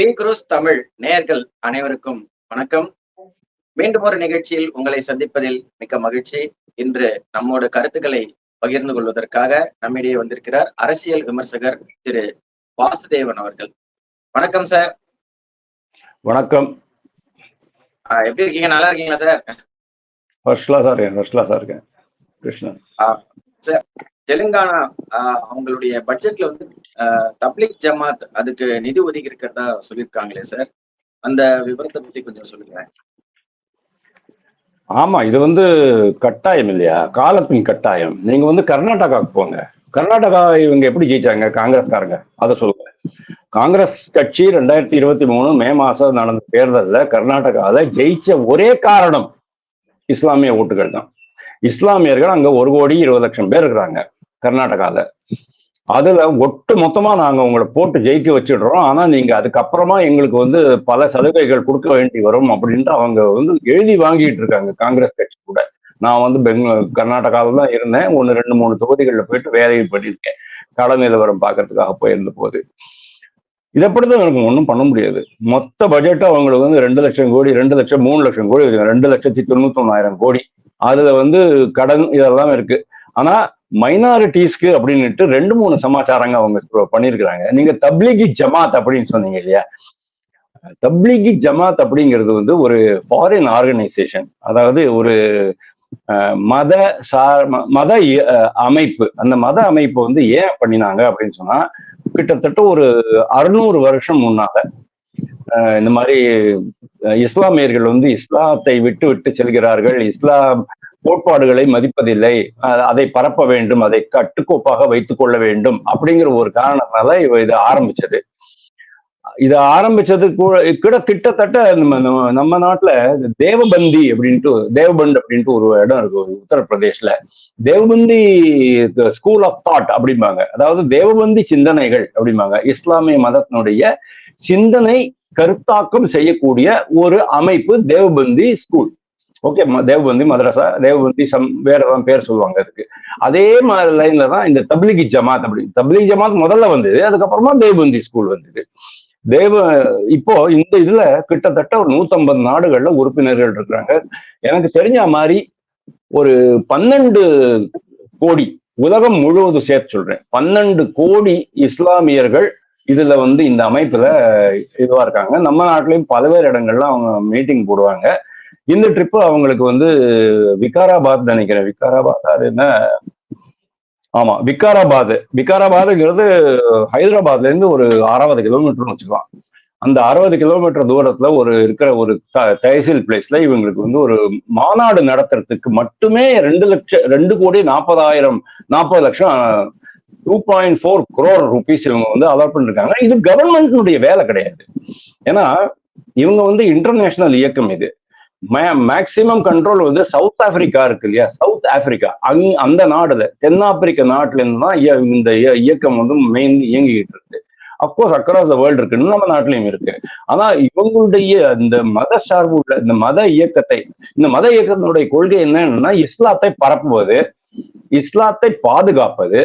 Pink Tamil நேயர்கள் அனைவருக்கும் வணக்கம். மீண்டும் ஒரு நிகழ்ச்சியில் உங்களை சந்திப்பதில் மிக்க மகிழ்ச்சி. இன்று நம்மோட கருத்துக்களை பகிர்ந்து கொள்வதற்காக நம்மிடையே வந்திருக்கிறார் அரசியல் விமர்சகர் திரு வாசுதேவன் அவர்கள். வணக்கம் சார் வணக்கம். எப்படி இருக்கீங்க? நல்லா இருக்கீங்களா சார் ஃபர்ஸ்ட் கிளாஸா இருக்கேன் ஃபர்ஸ்ட் கிளாஸா இருக்கேன். கிருஷ்ணன். சார் தெலுங்கானா ஆஹ் அவங்களுடைய பட்ஜெட்ல வந்து ஆஹ் தப்லிக் ஜமாத் அதுக்கு நிதி ஒதுக்கி இருக்கிறதா சொல்லியிருக்காங்களே சார்? அந்த விவரத்தை பத்தி கொஞ்சம் சொல்லுங்க ஆமா இது வந்து கட்டாயம் இல்லையா? காலத்தின் கட்டாயம். நீங்க வந்து கர்நாடகாவுக்கு போங்க. கர்நாடகா இவங்க எப்படி ஜெயிச்சாங்க? காங்கிரஸ்காரங்க. அதை சொல்லுங்க. காங்கிரஸ் கட்சி ரெண்டாயிரத்தி இருபத்தி மூணு மே மாசம் நடந்த தேர்தலில் கர்நாடகாவில் ஜெயிச்ச ஒரே காரணம் இஸ்லாமிய ஓட்டுகள் தான். இஸ்லாமியர்கள் அங்க ஒரு கோடி இருபது லட்சம் பேர் இருக்கிறாங்க. கர்நாடகாவில் அதுல ஒட்டு மொத்தமா நாங்க உங்களை போட்டு ஜெயிக்க வச்சிடுறோம். ஆனா நீங்க அதுக்கப்புறமா எங்களுக்கு வந்து பல சலுகைகள் கொடுக்க வேண்டி வரும் அப்படின்ட்டு அவங்க வந்து எழுதி வாங்கிட்டு இருக்காங்க. காங்கிரஸ் கட்சி கூட. நான் வந்து பெங்களூர் கர்நாடகாவில் தான் இருந்தேன். ஒன்று ரெண்டு மூணு தொகுதிகளில் போயிட்டு வேலையை பண்ணியிருக்கேன். கள நிலவரம் பார்க்கறதுக்காக போயிருந்த போது. இதை தான் எனக்கு ஒன்றும் பண்ண முடியாது. மொத்த பட்ஜெட் அவங்களுக்கு வந்து ரெண்டு லட்சம் கோடி ரெண்டு லட்சம் மூணு லட்சம் கோடி ரெண்டு லட்சத்தி தொண்ணூத்தொன்னாயிரம் கோடி. அதுல வந்து கடன் இதெல்லாம் இருக்கு. ஆனா மைனாரிட்டிஸ்க்கு அப்படின்னுட்டு ரெண்டு மூணு சமாச்சாரங்க அவங்க பண்ணியிருக்கிறாங்க நீங்க தப்லீகி ஜமாத் அப்படின்னு சொன்னீங்க இல்லையா? தப்லீகி ஜமாத் அப்படிங்கிறது வந்து ஒரு ஃபாரின் ஆர்கனைசேஷன் அதாவது ஒரு மத சார் மத அமைப்பு. அந்த மத அமைப்பு வந்து ஏன் பண்ணினாங்க அப்படின்னு சொன்னா கிட்டத்தட்ட ஒரு அறுநூறு வருஷம் முன்னால இந்த மாதிரி இஸ்லாமியர்கள் வந்து இஸ்லாத்தை விட்டு விட்டு செல்கிறார்கள். இஸ்லாம் கோட்பாடுகளை மதிப்பதில்லை. அதை பரப்ப வேண்டும் அதை கட்டுக்கோப்பாக வைத்துக் கொள்ள வேண்டும் அப்படிங்கிற ஒரு காரணத்தினால இவ இதை ஆரம்பிச்சது. இதை ஆரம்பிச்சது கூட கிட்டத்தட்ட நம்ம நம்ம நாட்டுல தேவபந்தி அப்படின்ட்டு தேவபண்ட் அப்படின்ட்டு ஒரு இடம் இருக்கு உத்தரப்பிரதேஷ்ல. தேவபந்தி ஸ்கூல் ஆஃப் தாட் அப்படிம்பாங்க. அதாவது தேவபந்தி சிந்தனைகள் அப்படிம்பாங்க. இஸ்லாமிய மதத்தினுடைய சிந்தனை கருத்தாக்கம் செய்யக்கூடிய ஒரு அமைப்பு தேவபந்தி ஸ்கூல் ஓகே தேவபந்தி மதரசா தேவபந்தி சம் வேற பேர் சொல்லுவாங்க அதுக்கு. அதே மாதிரி லைன்ல தான் இந்த தப்லிகி ஜமாத் அப்படி. தப்லிகி ஜமாத் முதல்ல வந்தது அதுக்கப்புறமா தேவபந்தி ஸ்கூல் வந்தது. தேவ இப்போ இந்த இதுல கிட்டத்தட்ட ஒரு நூத்தம்பது நாடுகள்ல உறுப்பினர்கள் இருக்கிறாங்க. எனக்கு தெரிஞ்ச மாதிரி ஒரு பன்னெண்டு கோடி உலகம் முழுவதும் சேர்த்து சொல்றேன். பன்னெண்டு கோடி இஸ்லாமியர்கள் இதுல வந்து இந்த அமைப்புல இதுவா இருக்காங்க. நம்ம நாட்டிலையும் பல்வேறு இடங்கள்ல அவங்க மீட்டிங் போடுவாங்க. இந்த ட்ரிப்பு அவங்களுக்கு வந்து விகாராபாத் நினைக்கிறேன். விகாராபாத் அது என்ன? ஆமா விகாராபாத். விகாராபாத்ங்கிறது ஹைதராபாத்ல இருந்து ஒரு அறுபது கிலோமீட்டர்னு வச்சுக்கலாம். அந்த அறுபது கிலோமீட்டர் தூரத்துல ஒரு இருக்கிற ஒரு தஹசில் பிளேஸ்ல இவங்களுக்கு வந்து ஒரு மாநாடு நடத்துறதுக்கு மட்டுமே ரெண்டு லட்சம் ரெண்டு கோடி நாற்பதாயிரம் நாற்பது லட்சம் two point four crore rupees இவங்க வந்து அலாட் பண்ணிருக்காங்க. இது கவர்மெண்ட்னுடைய வேலை கிடையாது. ஏன்னா இவங்க வந்து இன்டர்நேஷனல் இயக்கம் இது. மேக்சிமம் கண்ட்ரோல் வந்து சவுத் ஆப்பிரிக்கா இருக்கு இல்லையா? சவுத் ஆப்பிரிக்கா அங் அந்த நாடுல தென்னாப்பிரிக்க நாட்டுல இருந்து தான் இந்த இயக்கம் வந்து மெயின் இயங்கிக்கிட்டு இருக்கு. அப்கோர்ஸ் அக்ராஸ் த வேர்ல்டு இருக்குன்னு நம்ம நாட்டிலையும் இருக்கு. ஆனா இவங்களுடைய இந்த மத சார்பு உள்ள இந்த மத இயக்கத்தை இந்த மத இயக்கத்தினுடைய கொள்கை என்னன்னா இஸ்லாத்தை பரப்புவது இஸ்லாத்தை பாதுகாப்பது.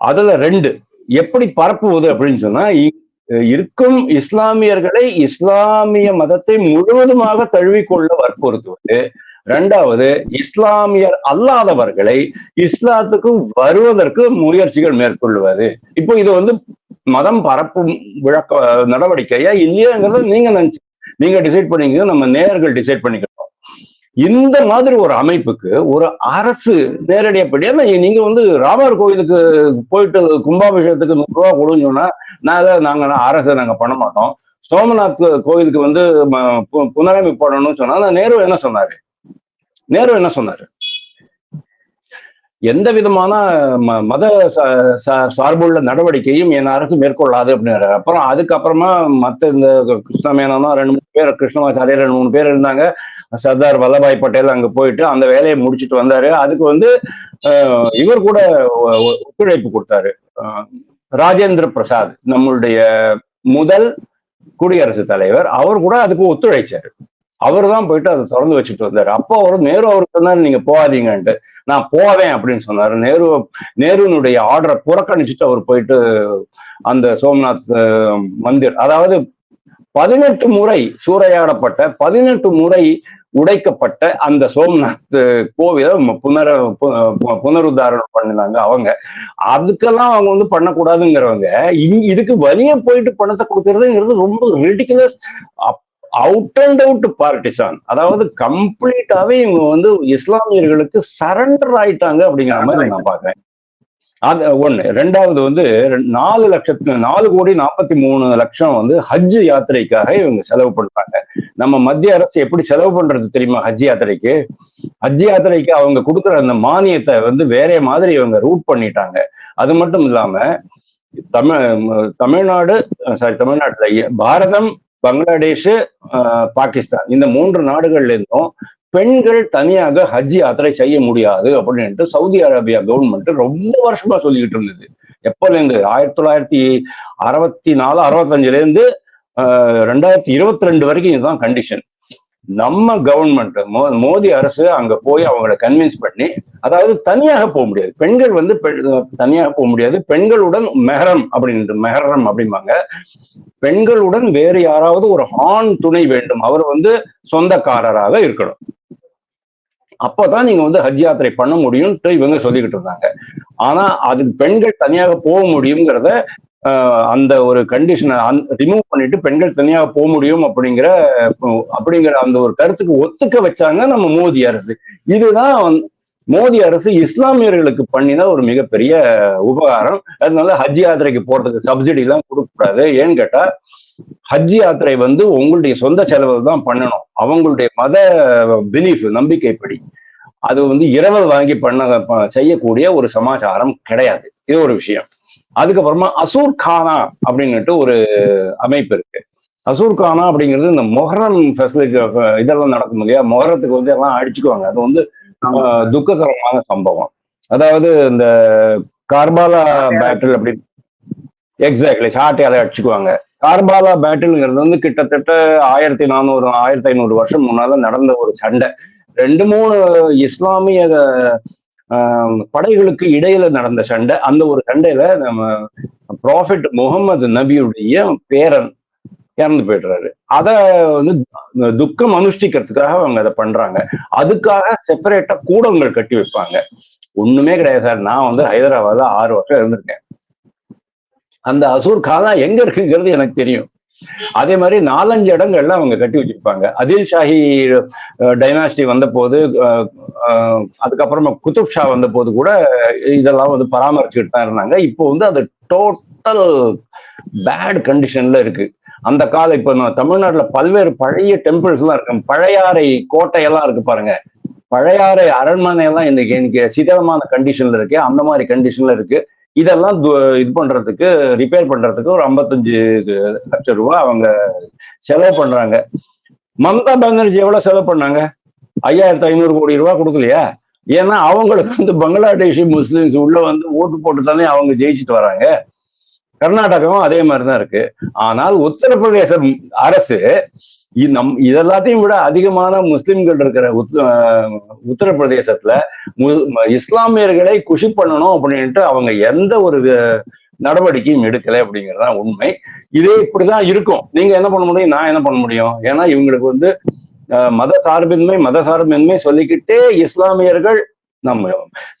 அதுல ரெண்டு எப்படி பரப்புவது அப்படின்னு சொன்னா இருக்கும் இஸ்லாமியர்களை இஸ்லாமிய மதத்தை முழுவதுமாக தழுவிக்கொள்ள வற்புறுத்துவது. ரெண்டாவது இஸ்லாமியர் அல்லாதவர்களை இஸ்லாத்துக்கு வருவதற்கு முயற்சிகள் மேற்கொள்வது. இப்போ இது வந்து மதம் பரப்பும் விளக்க நடவடிக்கையா இல்லையாங்கிறத நீங்க நினைச்சு நீங்க டிசைட் பண்ணிக்க நம்ம நேர்கள் டிசைட் பண்ணிக்கணும். இந்த மாதிரி ஒரு அமைப்புக்கு ஒரு அரசு நேரடியப்படியா நீங்க வந்து ராமர் கோயிலுக்கு போயிட்டு கும்பாபிஷேகத்துக்கு நூறு ரூபா கொடுன்னு சொன்னா நான் நாங்க அரசு நாங்க பண்ண மாட்டோம். சோமநாத் கோயிலுக்கு வந்து புனரமைப்பு போடணும்னு சொன்னா நேரு என்ன சொன்னாரு? நேரு என்ன சொன்னாரு? எந்த விதமான மத சார்புள்ள நடவடிக்கையும் என் அரசு மேற்கொள்ளாது அப்படின்னாரு. அப்புறம் அதுக்கப்புறமா மற்ற இந்த கிருஷ்ணமேனா ரெண்டு மூணு பேர் கிருஷ்ணமாச்சாரியர் ரெண்டு மூணு பேர் இருந்தாங்க. சர்தார் வல்லபாய் பட்டேல் அங்க போயிட்டு அந்த வேலையை முடிச்சுட்டு வந்தாரு. அதுக்கு வந்து இவர் கூட ஒத்துழைப்பு கொடுத்தாரு. ராஜேந்திர பிரசாத் நம்மளுடைய முதல் குடியரசுத் தலைவர். அவர் கூட அதுக்கு ஒத்துழைச்சாரு. அவர் தான் போயிட்டு அதை திறந்து வச்சுட்டு வந்தாரு. அப்போ அவர் நேரு அவருக்கு தான் நீங்க போகாதீங்கன்ட்டு. நான் போவேன் அப்படின்னு சொன்னாரு. நேரு நேருனுடைய ஆர்டரை புறக்கணிச்சுட்டு அவர் போயிட்டு அந்த சோம்நாத் மந்திர் அதாவது பதினெட்டு முறை சூறையாடப்பட்ட பதினெட்டு முறை உடைக்கப்பட்ட அந்த சோம்நாத் கோவிலை புனர பு- புனருத்தாரணம் பண்ணினாங்க அவங்க. அதுக்கெல்லாம் அவங்க வந்து பண்ணக்கூடாதுங்கிறவங்க இதுக்கு வெளியே போயிட்டு பணத்தை கொடுக்கறதுங்கிறது ரொம்ப ridiculous out and out partisan அதாவது கம்ப்ளீட்டாவே இவங்க வந்து இஸ்லாமியர்களுக்கு சரண்டர் ஆயிட்டாங்க அப்படிங்கிற மாதிரி நான் பாக்குறேன் அது ஒண்ணு. ரெண்டாவது வந்து நாலு லட்சத்துக்கு நாலு கோடி நாற்பத்தி மூணு லட்சம் வந்து ஹஜ் யாத்திரைக்காக இவங்க செலவு பண்றாங்க. நம்ம மத்திய அரசு எப்படி செலவு பண்றது தெரியுமா ஹஜ் யாத்திரைக்கு? ஹஜ் யாத்திரைக்கு அவங்க கொடுக்குற அந்த மானியத்தை வந்து வேற மாதிரி இவங்க ரூட் பண்ணிட்டாங்க. அது மட்டும் இல்லாம தமிழ் தமிழ்நாடு சாரி தமிழ்நாட்டுல பாரதம் பங்களாதேஷ் பாகிஸ்தான் இந்த மூன்று நாடுகள்ல இருந்தும் பெண்கள் தனியாக ஹஜ் யாத்திரை செய்ய முடியாது அப்படின்ட்டு சவுதி அரேபியா கவர்மெண்ட் ரொம்ப வருஷமா சொல்லிக்கிட்டு இருந்தது. எப்போல இருந்து ஆயிரத்தி தொள்ளாயிரத்தி அறுபத்தி நாலு அறுபத்தஞ்சுல இருந்து ரெண்டாயிரத்தி இருபத்தி ரெண்டு வரைக்கும் இதுதான் கண்டிஷன் நம்ம கவர்மெண்ட் மோடி அரசு அங்க போய் அவங்கள கன்வின்ஸ் பண்ணி அதாவது தனியாக போக முடியாது. பெண்கள் வந்து தனியாக போக முடியாது. பெண்களுடன் மெஹரம் அப்படின்ட்டு மெஹரம் அப்படிம்பாங்க. பெண்களுடன் வேறு யாராவது ஒரு ஆண் துணை வேண்டும். அவர் வந்து சொந்தக்காரராக இருக்கணும். அப்பதான் நீங்க வந்து ஹஜ் யாத்திரை பண்ண முடியும்ட்டு இவங்க சொல்லிக்கிட்டு இருந்தாங்க. ஆனா அது பெண்கள் தனியாக போக முடியுங்கிறத அந்த ஒரு கண்டிஷனை ரிமூவ் பண்ணிட்டு பெண்கள் தனியாக போக முடியும் அப்படிங்கிற அப்படிங்கிற அந்த ஒரு கருத்துக்கு ஒத்துக்க வச்சாங்க நம்ம மோடி அரசு. இதுதான் மோதி மோடி அரசு இஸ்லாமியர்களுக்கு பண்ணின ஒரு மிகப்பெரிய உபகாரம். அதனால ஹஜ் யாத்திரைக்கு போறதுக்கு சப்சிடி எல்லாம் கொடுக்க கூடாது ஏன்னு கேட்டா ஹஜ் யாத்திரை வந்து உங்களுடைய சொந்த செலவு தான் பண்ணணும். அவங்களுடைய மத பிலீஃப் நம்பிக்கைப்படி. அது வந்து இரவல் வாங்கி பண்ண செய்யக்கூடிய ஒரு சமாச்சாரம் கிடையாது. இது ஒரு விஷயம். அதுக்கப்புறமா அசூர் கானா அப்படின்னுட்டு ஒரு அமைப்பு இருக்கு. அசூர் கானா அப்படிங்கிறது இந்த மொஹரம் ஃபெசிலிட்டி இதெல்லாம் நடக்கும் இல்லையா? மொஹரத்துக்கு வந்து எல்லாம் அடிச்சுக்குவாங்க. அது வந்து துக்ககரமான சம்பவம். அதாவது இந்த கார்பாலா பேட்டில் அப்படி எக்ஸாக்ட்லி சாட்டையால அடிச்சுக்குவாங்க. கார்பாலா பேட்டில்ங்கிறது வந்து கிட்டத்தட்ட ஆயிரத்தி நானூறு ஆயிரத்தி ஐநூறு வருஷம் முன்னால நடந்த ஒரு சண்டை. ரெண்டு மூணு இஸ்லாமிய படைகளுக்கு இடையில நடந்த சண்டை அந்த ஒரு சண்டையில நம்ம ப்ராஃபிட் முகமது நபியுடைய பேரன் இறந்து போயிடுறாரு. அத வந்து துக்கம் அனுஷ்டிக்கிறதுக்காக அவங்க அதை பண்றாங்க. அதுக்காக செப்பரேட்டா கூடங்கள் கட்டி வைப்பாங்க. ஒண்ணுமே கிடையாது சார். நான் வந்து ஹைதராபாத்ல ஆறு வருஷம் இருந்திருக்கேன். அந்த அசூர் காலா எங்க இருக்குங்கிறது எனக்கு தெரியும். அதே மாதிரி நாலஞ்சு இடங்கள்ல அவங்க கட்டி வச்சிருப்பாங்க. அதில் ஷாஹி டைனாஸ்டி வந்த போது அதுக்கப்புறமா குத்துப் ஷா வந்த போது கூட இதெல்லாம் வந்து பராமரிச்சுட்டு தான் இருந்தாங்க. இப்போ வந்து அது டோட்டல் பேட் கண்டிஷன்ல இருக்கு. அந்த காலம் இப்ப நம்ம தமிழ்நாட்டுல பல்வேறு பழைய டெம்பிள்ஸ் எல்லாம் இருக்கு. பழையாறை கோட்டையெல்லாம் இருக்கு பாருங்க. பழையாறை அரண்மனை எல்லாம் இன்னைக்கு இன்னைக்கு சிதலமான கண்டிஷன்ல இருக்கு. அந்த மாதிரி கண்டிஷன்ல இருக்கு. இதெல்லாம் இது பண்றதுக்கு ரிப்பேர் பண்றதுக்கு ஒரு ஐம்பத்தஞ்சு லட்சம் ரூபாய் அவங்க செலவு பண்றாங்க. மம்தா பானர்ஜி எவ்வளவு செலவு பண்ணாங்க? ஐயாயிரத்தி ஐநூறு கோடி ரூபாய் கொடுக்கலையா? ஏன்னா அவங்களுக்கு வந்து பங்களாதேஷி முஸ்லிம்ஸ் உள்ள வந்து ஓட்டு போட்டு தானே அவங்க ஜெயிச்சுட்டு வராங்க. கர்நாடகாவும் அதே மாதிரி தான் இருக்கு. ஆனால் உத்தரப்பிரதேச அரசு நம் இதெல்லாத்தையும் விட அதிகமான முஸ்லிம்கள் இருக்கிற உத்- உத்தரப்பிரதேசத்துல மு- இஸ்லாமியர்களை குஷி பண்ணணும் அப்படின்ட்டு அவங்க எந்த ஒரு நடவடிக்கையும் எடுக்கலை அப்படிங்கிறது தான் உண்மை. இதே இப்படிதான் இருக்கும். நீங்க என்ன பண்ண முடியும்? நான் என்ன பண்ண முடியும்? ஏன்னா இவங்களுக்கு வந்து மத சார்பின்மை மத சார்பின்மை சொல்லிக்கிட்டே இஸ்லாமியர்கள் நம்ம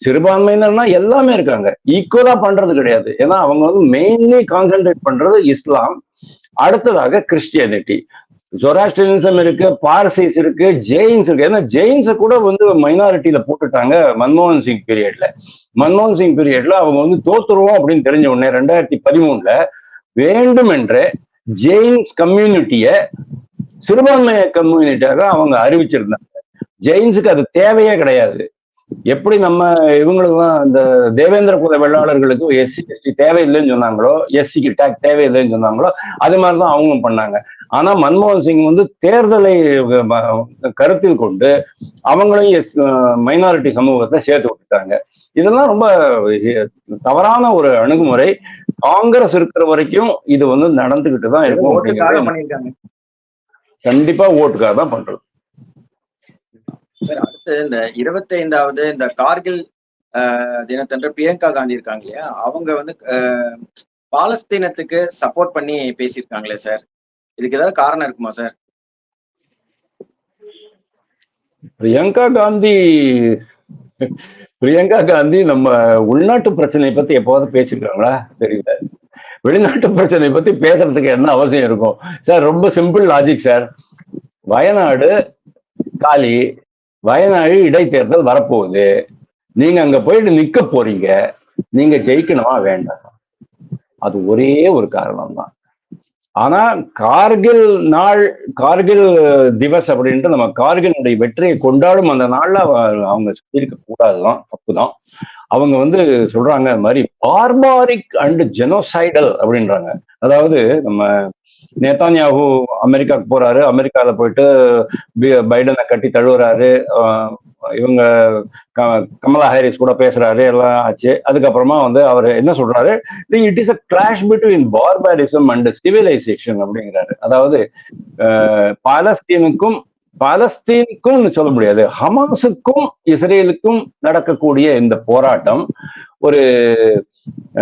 சிறுபான்மையினர்னா எல்லாமே இருக்காங்க. ஈக்குவலா பண்றது கிடையாது. ஏன்னா அவங்க வந்து மெயின்லி கான்சென்ட்ரேட் பண்றது இஸ்லாம். அடுத்ததாக கிறிஸ்டியானிட்டி ஜொராஸ்டியனிசம் இருக்கு பார்சிஸ் இருக்கு ஜெயின்ஸ் இருக்கு. ஏன்னா ஜெயின்ஸை கூட வந்து மைனாரிட்டியில போட்டுட்டாங்க மன்மோகன் சிங் பீரியட்ல மன்மோகன் சிங் பீரியட்ல அவங்க வந்து தோத்துருவோம் அப்படின்னு தெரிஞ்ச உடனே ரெண்டாயிரத்தி பதிமூணுல வேண்டுமென்றே ஜெயின்ஸ் கம்யூனிட்டிய சிறுபான்மை கம்யூனிட்டியாக அவங்க அறிவிச்சிருந்தாங்க. ஜெயின்ஸுக்கு அது தேவையே கிடையாது. எப்படி நம்ம இவங்களுக்குலாம் இந்த தேவேந்திர குல வெள்ளாளர்களுக்கு எஸ்சி எஸ்டி தேவையில்லைன்னு சொன்னாங்களோ எஸ்சிக்கு டேக் தேவையில்லைன்னு சொன்னாங்களோ அது மாதிரிதான் அவங்க பண்ணாங்க. ஆனா மன்மோகன் சிங் வந்து தேர்தலை கருத்தில் கொண்டு அவங்களையும் மைனாரிட்டி சமூகத்தை சேர்த்து விட்டுட்டாங்க இதெல்லாம் ரொம்ப தவறான ஒரு அணுகுமுறை. காங்கிரஸ் இருக்கிற வரைக்கும் இது வந்து நடந்துகிட்டு தான் இருக்கும் அப்படிங்கிறது கண்டிப்பா ஓட்டுக்காக தான் பண்றது சார் அடுத்து இந்த இருபத்தி ஐந்தாவது இந்த கார்கில் ஆஹ், தினத்தன்று பிரியங்கா காந்தி இருக்காங்க இல்லையா? அவங்க வந்து பாலஸ்தீனத்துக்கு சப்போர்ட் பண்ணி பேசியிருக்காங்களே சார்? இதுக்கு ஏதாவது காரணம் இருக்குமா சார் பிரியங்கா காந்தி பிரியங்கா காந்தி நம்ம உள்நாட்டு பிரச்சனையை பத்தி எப்போது பேசிருக்காங்களா தெரியல. வெளிநாட்டு பிரச்சனையை பத்தி பேசுறதுக்கு என்ன அவசியம் இருக்கும்? சார் ரொம்ப சிம்பிள் லாஜிக் சார் வயநாடு காலி வயநாடு இடைத்தேர்தல் வரப்போகுது. நீங்க அங்க போயிட்டு நிக்க போறீங்க. நீங்க ஜெயிக்கணுமா வேண்டாம்? அது ஒரே ஒரு காரணம் தான் ஆனா கார்கில் நாள் கார்கில் திவஸ் அப்படின்ட்டு நம்ம கார்கிலுடைய வெற்றியை கொண்டாடும் அந்த நாள்ல அவங்க சொல்லியிருக்க கூடாதுதான் தப்புதான். அவங்க வந்து சொல்றாங்க அது மாதிரி பார்பாரிக் அண்ட் ஜெனோசைடல் அப்படின்றாங்க. அதாவது நம்ம நேதான்யாகு அமெரிக்காவுக்கு போறாரு அமெரிக்கால போயிட்டு பைடனை கட்டி தழுவுறாரு ஆஹ் இவங்க க- கமலா ஹாரிஸ் கூட பேசுறாரு எல்லாம் ஆச்சு. அதுக்கப்புறமா வந்து அவர் என்ன சொல்றாரு? It is a clash between barbarism and civilisation அப்படிங்கிறாரு. அதாவது பாலஸ்தீனுக்கும் பாலஸ்தீனுக்கும் சொல்ல முடியாது ஹமாஸுக்கும் இஸ்ரேலுக்கும் நடக்கக்கூடிய இந்த போராட்டம் ஒரு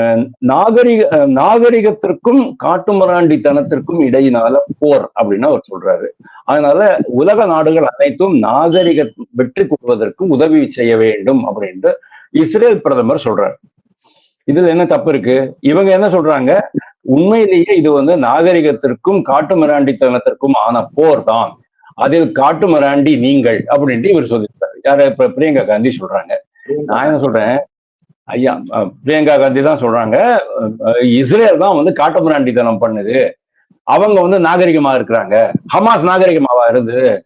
அஹ், நாகரிக நாகரிகத்திற்கும் காட்டுமராண்டித்தனத்திற்கும் இடையினால போர் அப்படின்னு அவர் சொல்றாரு. அதனால உலக நாடுகள் அனைத்தும் நாகரிக வெற்றி கொள்வதற்கு உதவி செய்ய வேண்டும் அப்படின்ட்டு இஸ்ரேல் பிரதமர் சொல்றாரு. இதுல என்ன தப்பு இருக்கு? இவங்க என்ன சொல்றாங்க? உண்மையிலேயே இது வந்து நாகரிகத்திற்கும் காட்டுமிராண்டித்தனத்திற்கும் ஆன போர் தான். அதில் காட்டுமிராண்டி நீங்கள் அப்படின்ட்டு இவர் சொல்லியிருக்காரு. யாரு? இப்ப பிரியங்கா காந்தி சொல்றாங்க. நான் என்ன சொல்றேன்? ஐயா பிரியங்கா காந்தி தான் சொல்றாங்க. இஸ்ரேல் தான் வந்து காட்டுமிராண்டித்தனம் பண்ணுது. அவங்க வந்து நாகரிகமா இருக்கிறாங்க. ஹமாஸ் நாகரிகமாவா இருந்து?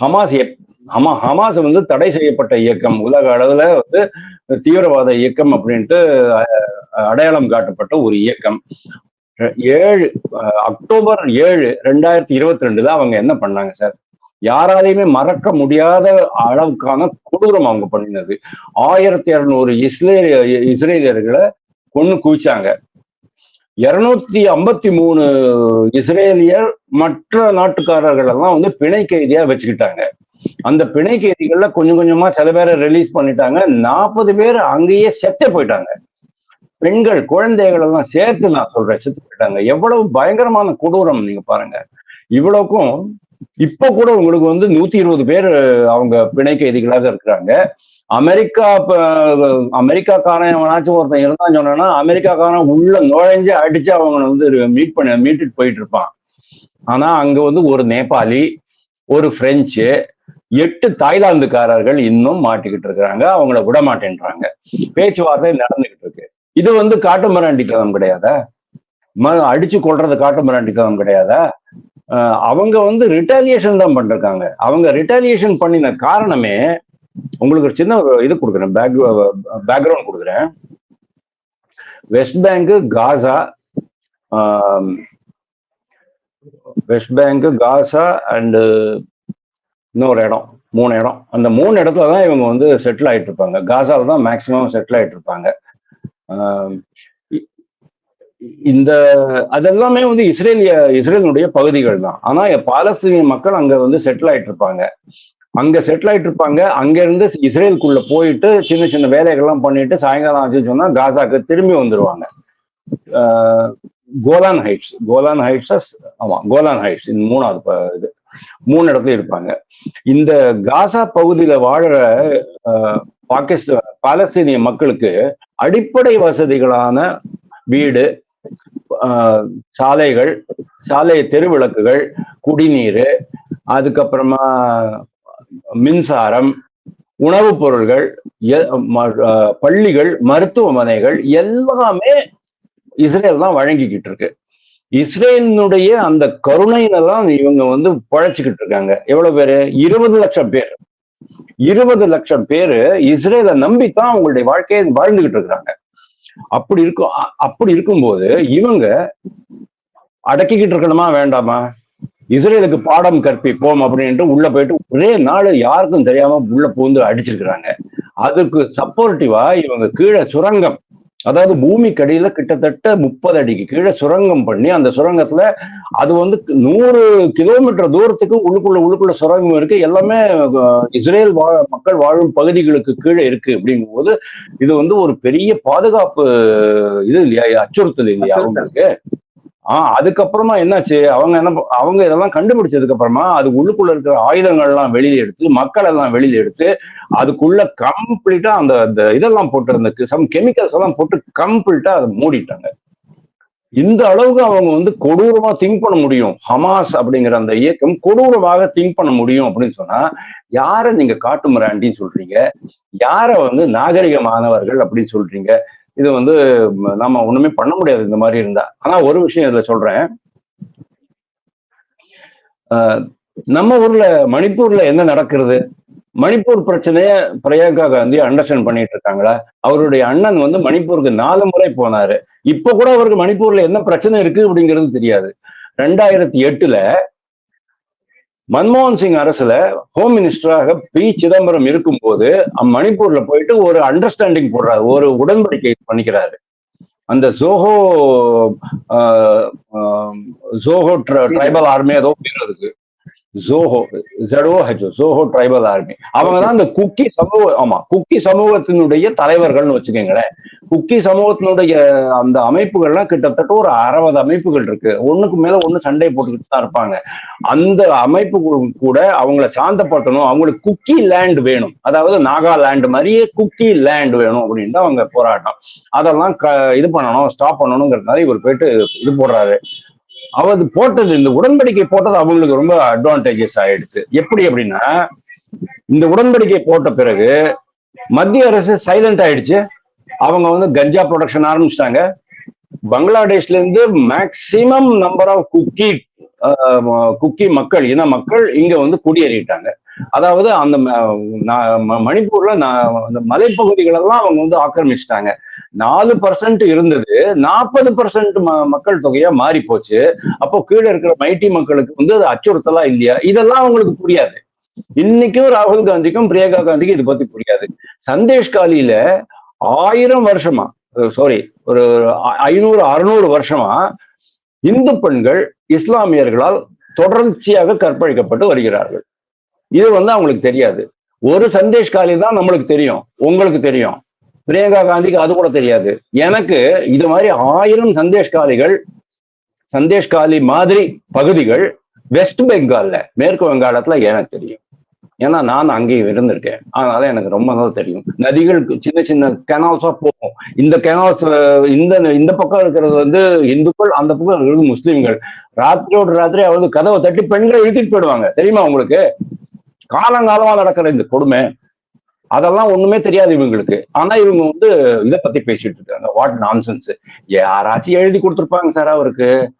ஹமாஸ் எப்- ஹமா ஹமாஸ் வந்து தடை செய்யப்பட்ட இயக்கம். உலக அளவுல வந்து தீவிரவாத இயக்கம் அப்படின்ட்டு அடையாளம் காட்டப்பட்ட ஒரு இயக்கம். ஏழு அக்டோபர் ஏழு ரெண்டாயிரத்தி இருபத்தி ரெண்டுல அவங்க என்ன பண்ணாங்க சார்? யாராலையுமே மறக்க முடியாத அளவுக்கான கொடூரம் அவங்க பண்ணினது. ஆயிரத்தி இருநூறு இஸ்ரேலிய இஸ்ரேலியர்களை கொன்னு குவிச்சாங்க. இருநூத்தி ஐம்பத்தி மூணு இஸ்ரேலியர் மற்ற நாட்டுக்காரர்கள் எல்லாம் வந்து பிணை கைதியா வச்சுக்கிட்டாங்க. அந்த பிணை கைதிகள்ல கொஞ்சம் கொஞ்சமா சில பேரை ரிலீஸ் பண்ணிட்டாங்க. நாற்பது பேர் அங்கேயே செத்தே போயிட்டாங்க. பெண்கள் குழந்தைகள் எல்லாம் சேர்த்து நான் சொல்றேன் செத்து போயிட்டாங்க. எவ்வளவு பயங்கரமான கொடூரம் நீங்க பாருங்க. இவ்வளவுக்கும் இப்ப கூட உங்களுக்கு வந்து நூத்தி இருபது பேர் அவங்க பிணை கைதிகளாக இருக்கிறாங்க. அமெரிக்கா இப்ப, ஒருத்தன் இருந்தான்னு சொன்னா அமெரிக்காக்காரன் உள்ள நுழைஞ்சு அடிச்சு அவங்க வந்து மீட் பண்ண மீட்டுட்டு போயிட்டு இருப்பான். ஆனா அங்க வந்து ஒரு நேபாளி ஒரு பிரெஞ்சு எட்டு தாய்லாந்துக்காரர்கள் இன்னும் மாட்டிக்கிட்டு இருக்கிறாங்க. அவங்கள விட மாட்டேன்றாங்க. பேச்சுவார்த்தை நடந்துகிட்டு இருக்கு. இது வந்து காட்டு மிராண்டித்தனம் கிடையாதா? ம- அடிச்சு கொள்றது காட்டு மிராண்டித்தனம் கிடையாதா? அவங்க வந்து ரிட்டாலியேஷன் தான் பண்ணிருக்காங்க. அவங்க ரிட்டாலியேஷன் பண்ணின காரணமே உங்களுக்கு ஒரு சின்ன ஒரு இது கொடுக்குறேன். பேக் பேக்ரவுண்ட் கொடுக்குறேன். West Bank Gaza West Bank Gaza and இன்னொரு இடம் மூணு இடம். அந்த மூணு இடத்துல தான் இவங்க வந்து செட்டில் ஆயிட்டு இருப்பாங்க. காசாவில் தான் மேக்சிமம் செட்டில் ஆகிட்டு இருப்பாங்க. ஆஹ் இந்த அதெல்லாமே வந்து இஸ்ரேலிய இஸ்ரேலினுடைய பகுதிகள் தான். ஆனா பாலஸ்தீனிய மக்கள் அங்க வந்து செட்டில் ஆயிட்டு இருப்பாங்க அங்க செட்டில் ஆயிட்டு இருப்பாங்க அங்க இருந்து இஸ்ரேலுக்குள்ள போயிட்டு சின்ன சின்ன வேலைகள்லாம் பண்ணிட்டு சாயங்காலம் ஆச்சு சொன்னா காசாக்கு திரும்பி வந்துருவாங்க. ஆஹ் கோலான் ஹைட்ஸ். கோலான் ஹைட்ஸஸ் ஆமா கோலான் ஹைட்ஸ். இந்த மூணாவது இது மூணு இடத்துல இருப்பாங்க. இந்த காசா பகுதியில வாழற பாகிஸ்தான் பாலஸ்தீனிய மக்களுக்கு அடிப்படை வசதிகளான வீடு சாலைகள் சாலை தெருவிளக்குகள் குடிநீர் அதுக்கப்புறமா மின்சாரம் உணவுப் பொருள்கள் எ- ம- பள்ளிகள் மருத்துவமனைகள் எல்லாமே இஸ்ரேல் தான் வழங்கிக்கிட்டு இருக்கு. இஸ்ரேலினுடைய அந்த கருணையில தான் இவங்க வந்து பழைச்சிக்கிட்டு இருக்காங்க. எவ்வளவு பேரு? இருபது லட்சம் பேர். இருபது லட்சம் பேரு இஸ்ரேலை நம்பித்தான் அவங்களுடைய வாழ்க்கையை வாழ்ந்துகிட்டு இருக்கிறாங்க. அப்படி இருக்கும் அப்படி இருக்கும்போது இவங்க அடக்கிக்கிட்டு இருக்கணுமா வேண்டாமா? இஸ்ரேலுக்கு பாடம் கற்பிப்போம் அப்படின்ட்டு உள்ள போயிட்டு ஒரே நாள் யாருக்கும் தெரியாம உள்ள பூந்து அடிச்சிருக்கிறாங்க. அதுக்கு சப்போர்ட்டிவா இவங்க கீழே சுரங்கம். அதாவது பூமிக்கடியில கிட்டத்தட்ட முப்பது அடிக்கு கீழே சுரங்கம் பண்ணி அந்த சுரங்கத்துல அது வந்து நூறு கிலோமீட்டர் தூரத்துக்கு உள்ளுக்குள்ள உள்ளுக்குள்ள சுரங்கம் இருக்கு. எல்லாமே இஸ்ரேல் வா மக்கள் வாழும் பகுதிகளுக்கு கீழே இருக்கு அப்படிங்கும்போது இது வந்து ஒரு பெரிய பாதுகாப்பு இது இல்லையா? அச்சுறுத்தல் இல்லையா அவங்களுக்கு? ஆஹ் அதுக்கப்புறமா என்னாச்சு? அவங்க என்ன ப- அவங்க இதெல்லாம் கண்டுபிடிச்சதுக்கு அப்புறமா அது உள்ளுக்குள்ள இருக்கிற ஆயுதங்கள் எல்லாம் வெளியில எடுத்து மக்கள் எல்லாம் வெளியில எடுத்து அதுக்குள்ள கம்ப்ளீட்டா அந்த அந்த இதெல்லாம் போட்டு சம் கெமிக்கல்ஸ் எல்லாம் போட்டு கம்ப்ளீட்டா அதை மூடிட்டாங்க. இந்த அளவுக்கு அவங்க வந்து கொடூரமா திங்க் பண்ண முடியும். ஹமாஸ் அப்படிங்கிற அந்த இயக்கம் கொடூரமாக திங்க் பண்ண முடியும் அப்படின்னு சொன்னா யாரை நீங்க காட்டு மிராண்டின்னு சொல்றீங்க? யாரை வந்து நாகரிகமானவர்கள் அப்படின்னு சொல்றீங்க? இது வந்து நாம ஒண்ணுமே பண்ண முடியாது இந்த மாதிரி இருந்தா. ஆனா ஒரு விஷயம் இதுல சொல்றேன். ஆஹ், நம்ம ஊர்ல மணிப்பூர்ல என்ன நடக்கிறது? மணிப்பூர் பிரச்சனைய பிரியங்கா காந்தி அண்டர்ஸ்டாண்ட் பண்ணிட்டு இருக்காங்களா? அவருடைய அண்ணன் வந்து மணிப்பூருக்கு நாலு முறை போனாரு. இப்ப கூட அவருக்கு மணிப்பூர்ல என்ன பிரச்சனை இருக்கு அப்படிங்கிறது தெரியாது. ரெண்டாயிரத்தி எட்டுல மன்மோகன் சிங் அரசுல ஹோம் மினிஸ்டராக பி சிதம்பரம் இருக்கும்போது அ- மணிப்பூர்ல போயிட்டு ஒரு அண்டர்ஸ்டாண்டிங் போடுறாரு ஒரு உடன்படிக்கை பண்ணிக்கிறாரு. அந்த ஜோஹோ ஆஹ், ஆஹ், ஜோஹோ ட்ரைபல் ஆர்மி ஏதோ பேர் அதுக்கு ஜோஹோ ஜெடோ ஹெச்சோ ஜோஹோ ட்ரைபல் ஆர்மி அவங்க தான் இந்த குக்கி சமூக ஆமா குக்கி சமூகத்தினுடைய தலைவர்கள்னு வச்சுக்கோங்களேன். குக்கி சமூகத்தினுடைய அந்த அமைப்புகள்லாம் கிட்டத்தட்ட ஒரு அறுபது அமைப்புகள் இருக்கு. ஒண்ணுக்கு மேல ஒண்ணு சண்டை போட்டுக்கிட்டு தான் இருப்பாங்க. அந்த அமைப்பு கூட அவங்கள சாந்தப்படுத்தணும். அவங்களுக்கு குக்கி லேண்ட் வேணும். அதாவது நாகாலாண்டு மாதிரியே குக்கி லேண்ட் வேணும் அப்படின்னு தான் அவங்க போராட்டம். அதெல்லாம் க இது பண்ணணும் ஸ்டாப் பண்ணணுங்கிறதுனால இவர் போயிட்டு இது போடுறாரு. அவர் போட்டது இந்த உடன்படிக்கை போட்டது அவங்களுக்கு ரொம்ப அட்வான்டேஜஸ் ஆயிடுச்சு. எப்படி அப்படின்னா இந்த உடன்படிக்கை போட்ட பிறகு மத்திய அரசு சைலண்ட் ஆயிடுச்சு. அவங்க வந்து கஞ்சா ப்ரொடக்ஷன் ஆரம்பிச்சிட்டாங்க. பங்களாதேஷ்ல இருந்து maximum number of Kuki Kuki மக்கள் இன மக்கள் இங்க வந்து குடியேறிட்டாங்க. அதாவது அந்த மணிப்பூர்ல அந்த மலைப்பகுதிகள் எல்லாம் அவங்க வந்து ஆக்கிரமிச்சிட்டாங்க. நாலு பர்சன்ட் இருந்தது. நாற்பது பர்சன்ட் மக்கள் தொகையா மாறி போச்சு அப்போ கீழே இருக்கிற மைட்டி மக்களுக்கு வந்து அது அச்சுறுத்தலா இல்லையா? இதெல்லாம் அவங்களுக்கு புரியாது. இன்னைக்கும் ராகுல் காந்திக்கும் பிரியங்கா காந்திக்கும் இது பத்தி புரியாது. சந்தேஷ் காலியில ஆயிரம் வருஷமா சாரி ஒரு ஐநூறு அறுநூறு வருஷமா இந்து பெண்கள் இஸ்லாமியர்களால் தொடர்ச்சியாக கற்பழிக்கப்பட்டு வருகிறார்கள். இது வந்து அவங்களுக்கு தெரியாது. ஒரு சந்தேஷ் காலி தான் நம்மளுக்கு தெரியும். உங்களுக்கு தெரியும். பிரியங்கா காந்திக்கு அது கூட தெரியாது. எனக்கு இது மாதிரி ஆயிரம் சந்தேஷ் காலிகள் சந்தேஷ் காலி மாதிரி பகுதிகள் வெஸ்ட் பெங்கால்ல மேற்கு வங்காளத்துல எனக்கு தெரியும். ஏன்னா நான் அங்கேயும் இருந்திருக்கேன். அதனால எனக்கு ரொம்ப நல்லா தெரியும். நதிகள் சின்ன சின்ன கெனால்ஸா போகும். இந்த கெனால்ஸ் இந்த இந்த பக்கம் இருக்கிறது வந்து இந்துக்கள் அந்த பக்கம் இருக்கிறது முஸ்லீம்கள். ராத்திரியோட ராத்திரி அவங்க கதவை தட்டி பெண்களை இழுத்துட்டு போயிடுவாங்க. தெரியுமா உங்களுக்கு? காலங்காலமா நடக்கிற இந்த கொடுமை அதெல்லாம் ஒண்ணுமே தெரியாது இவங்களுக்கு. ஆனா இவங்க வந்து இதை பத்தி பேசிட்டு இருக்காங்க. வாட் நான்சென்ஸ் யாராச்சும் எழுதி கொடுத்துருப்பாங்க சார் அவருக்கு.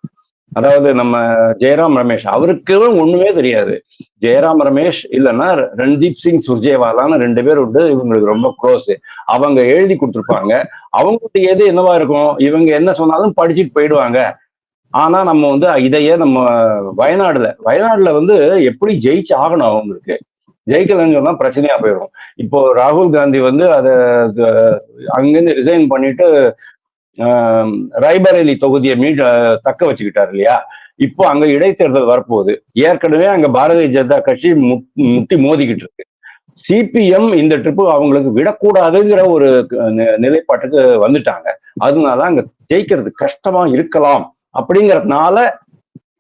அதாவது நம்ம ஜெயராம் ரமேஷ் அவருக்கு ஒண்ணுமே தெரியாது. ஜெயராம் ரமேஷ் இல்லைன்னா ரன்தீப் சிங் சுர்ஜேவாலான்னு ரெண்டு பேர் உண்டு. இவங்களுக்கு ரொம்ப க்ளோஸ் அவங்க எழுதி கொடுத்துருப்பாங்க. அவங்களுக்கு எது என்னவா இருக்கும்? இவங்க என்ன சொன்னாலும் படிச்சுட்டு போயிடுவாங்க. ஆனா நம்ம வந்து இதையே நம்ம வயநாடுல வயநாடுல வந்து எப்படி ஜெயிச்சு ஆகணும் அவங்களுக்கு? ஜெயிக்கலன்னு சொன்னா பிரச்சனையா போயிடும். இப்போ ராகுல் காந்தி வந்து அதை அங்கிருந்து ரிசைன் பண்ணிட்டு ரைபரேலி தொகுதியை மீட் தக்க வச்சுக்கிட்டாரு இல்லையா? இப்போ அங்க இடைத்தேர்தல் வரப்போகுது. ஏற்கனவே அங்க பாரதிய ஜனதா கட்சி முட்டி மோதிக்கிட்டு இருக்கு. சிபிஎம் இந்த ட்ரிப்பு அவங்களுக்கு விடக்கூடாதுங்கிற ஒரு நிலைப்பாட்டுக்கு வந்துட்டாங்க. அதனால அங்க ஜெயிக்கிறது கஷ்டமா இருக்கலாம். அப்படிங்கறதுனால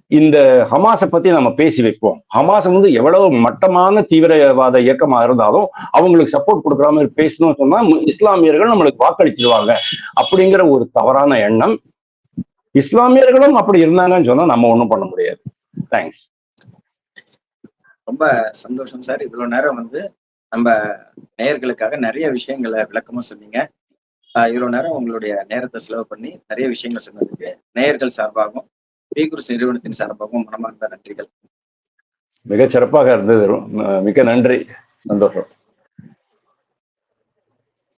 இந்த ஹமாஸை பத்தி நம்ம பேசி வைப்போம். ஹமாஸ் வந்து எவ்வளவு மட்டமான தீவிரவாத இயக்கமா இருந்தாலும் அவங்களுக்கு சப்போர்ட் கொடுக்குற மாதிரி பேசணும்னு சொன்னா மு- இஸ்லாமியர்கள் நம்மளுக்கு வாக்களிச்சிருவாங்க. அப்படிங்கிற ஒரு தவறான எண்ணம். இஸ்லாமியர்களும் அப்படி இருந்தாங்கன்னு சொன்னா நம்ம ஒண்ணும் பண்ண முடியாது. தேங்க்ஸ் ரொம்ப சந்தோஷம் சார். இவ்வளவு நேரம் வந்து நம்ம நேயர்களுக்காக நிறைய விஷயங்களை விளக்கமா சொன்னீங்க. இவ்வளவு நேரம் உங்களுடைய நேரத்தை செலவு பண்ணி நிறைய விஷயங்களை சொன்னதுக்கு நேயர்கள் சார்பாகவும் பீகுர்ஸ் நிறுவனத்தின் சார்பாகவும் மனமார்ந்த நன்றிகள். மிக சிறப்பாக இருந்தது. மிக நன்றி. சந்தோஷம்.